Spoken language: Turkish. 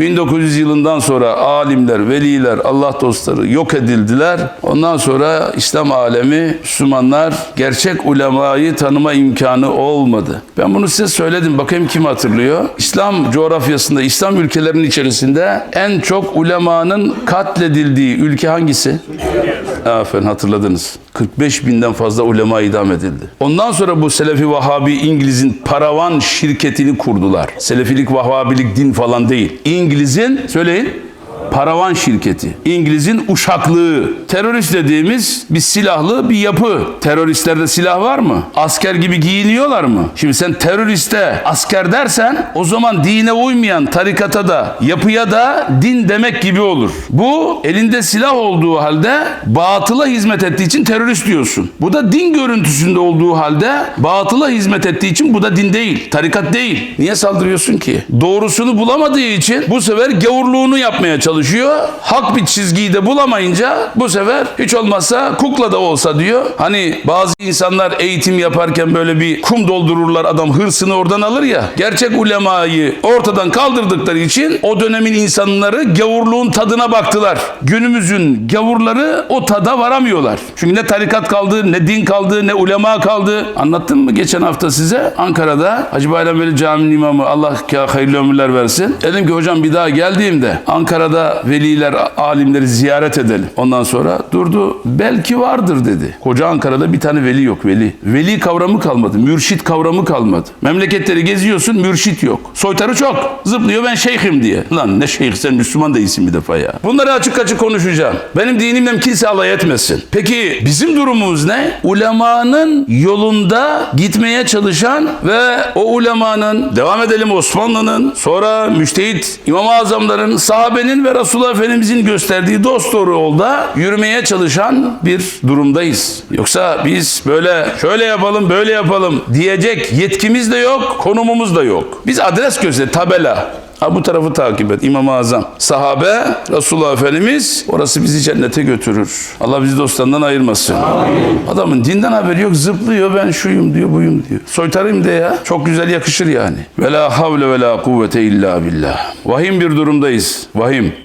1900 yılından sonra alimler, veliler, Allah dostları yok edildiler. Ondan sonra İslam alemi, Müslümanlar gerçek ulemayı tanıma imkanı olmadı. Ben bunu size söyledim. Bakayım kim hatırlıyor? İslam coğrafyasında, İslam ülkelerinin içerisinde en çok ulemanın katledildiği ülke hangisi? Aferin hatırladınız. 45 binden fazla ulema idam edildi. Ondan sonra bu Selefi Vahabi İngiliz'in paravan şirketini kurdular. Selefilik, Vahhabilik din falan değil. İngiliz'in, söyleyin, paravan şirketi. İngiliz'in uşaklığı. Terörist dediğimiz bir silahlı bir yapı. Teröristlerde silah var mı? Asker gibi giyiniyorlar mı? Şimdi sen teröriste asker dersen o zaman dine uymayan tarikata da yapıya da din demek gibi olur. Bu elinde silah olduğu halde batıla hizmet ettiği için terörist diyorsun. Bu da din görüntüsünde olduğu halde batıla hizmet ettiği için bu da din değil, tarikat değil. Niye saldırıyorsun ki? Doğrusunu bulamadığı için bu sefer gavurluğunu yapmaya çalışıyor. Hak bir çizgiyi de bulamayınca bu sefer hiç olmazsa kukla da olsa diyor. Hani bazı insanlar eğitim yaparken böyle bir kum doldururlar adam hırsını oradan alır ya. Gerçek ulemayı ortadan kaldırdıkları için o dönemin insanları gavurluğun tadına baktılar. Günümüzün gavurları o tada varamıyorlar. Çünkü ne tarikat kaldı, ne din kaldı, ne ulema kaldı. Anlattım mı geçen hafta size? Ankara'da Hacı Bayram Veli Camii'nin imamı Allah hayırlı ömürler versin. Dedim ki hocam bir daha geldiğimde Ankara'da veliler, alimleri ziyaret edelim. Ondan sonra durdu. Belki vardır dedi. Koca Ankara'da bir tane veli yok veli. Veli kavramı kalmadı. Mürşit kavramı kalmadı. Memleketleri geziyorsun mürşit yok. Soytarı çok. Zıplıyor ben şeyhim diye. Lan ne şeyh sen Müslüman değilsin bir defa ya. Bunları açık açık konuşacağım. Benim dinimle kimse alay etmesin. Peki bizim durumumuz ne? Ulemanın yolunda gitmeye çalışan ve o ulemanın devam edelim Osmanlı'nın sonra müştehit İmam-ı Azamların sahabenin ve Resulullah Efendimizin gösterdiği dost doğru yolda yürümeye çalışan bir durumdayız. Yoksa biz böyle şöyle yapalım böyle yapalım diyecek yetkimiz de yok konumumuz da yok. Biz adres gözle tabela Ha bu tarafı takip et. İmam-ı Azam. Sahabe, Resulullah Efendimiz orası bizi cennete götürür. Allah bizi dostlarından ayırmasın. Adamın dinden haberi yok. Zıplıyor ben şuyum diyor buyum diyor. Soytarayım de ya. Çok güzel yakışır yani. Ve la havle ve la kuvvete illa billah. Vahim bir durumdayız. Vahim.